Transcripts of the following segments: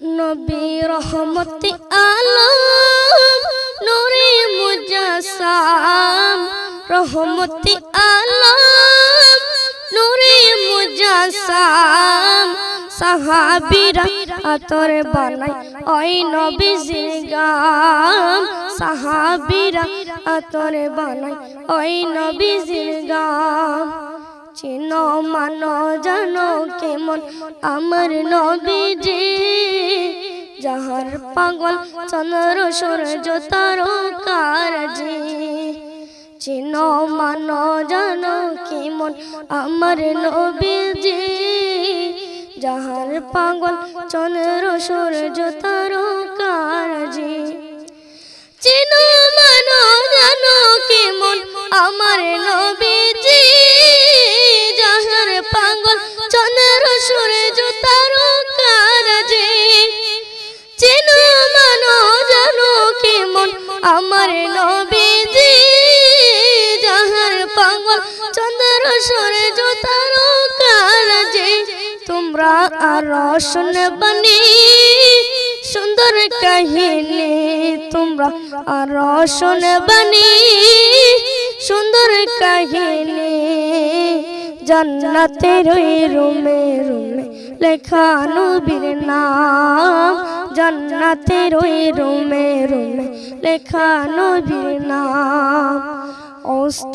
নবী রহমতি আলম, নূরে মুজাসাম রহমতি আলম, নূরে মুজাসাম সাহাবিরা আতর বানাই ওই নবীজির গাম সাহাবিরা আতর বানাই ওই নবীজির গাম চিনো মানো জানো কেমন আমার নবীজি। যাহার পাগল, চন্দ্র, সূর্য তারকার জি চিনো মানো জানো কেমন আমার নবীজি। যাহার পাগল, চন্দ্র, সূর্য তারকার আমার নবীজি যাহার পাগল, চন্দ্র সূর্য তারকার যে তোমরা আর শুনবনি সুন্দর কাহিনী, তোমরা আর শুনবনি সুন্দর কাহিনী জান্নাতের ওই রুমে রুমে লেখা নবীর নাম। জান্নাতের ওই রুমে রুমে লেখা নবীর নাম। অস্ত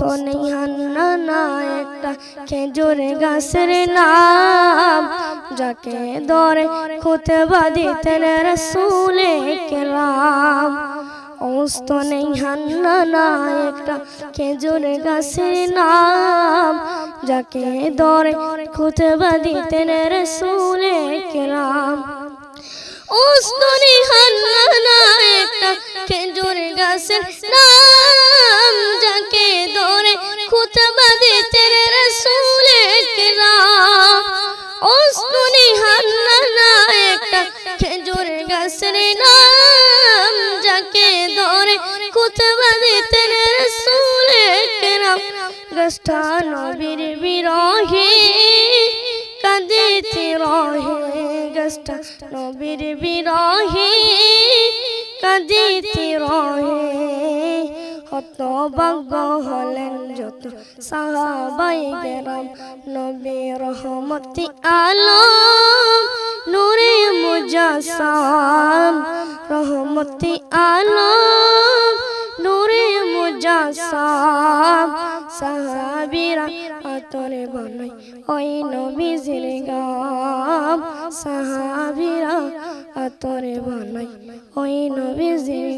হান্না একটা খেজুর গাছের নাম। যাকে দরে খুতে বাদিতেন রসুলে কেরাম। অস্ত নেই হান্না না একটা খেজুর গাছের নাম। যাকে দরে খুতে বাদিতেন রসুলে কেরাম। উস্তনি হান্না একটা খেজুর গাছের নাম। যাকে ধরে খুতবা দিতে রসুলে কেরাম। উস্তনি হান্না একটা খেজুর গাছের নাম। যাকে ধরে খুতবা দিতে রসুলে কেরাম। গাছটা নবীর বিরহে, কাঁদিতে রহে। গাছটা নবীর বিরহে, কাঁদিতে রহে। হত ভাগ্য হলেন যত সাহাবাই গেরাম নবী রহমতি আলম, নূরে মুজাসাম রহমতি আলম, নূরে মুজাসাম, সাহাবিরা আতরে বানাই, ওই নবীজির গাম। সাহাবিরা আতরে বানাই, ওই নবীজির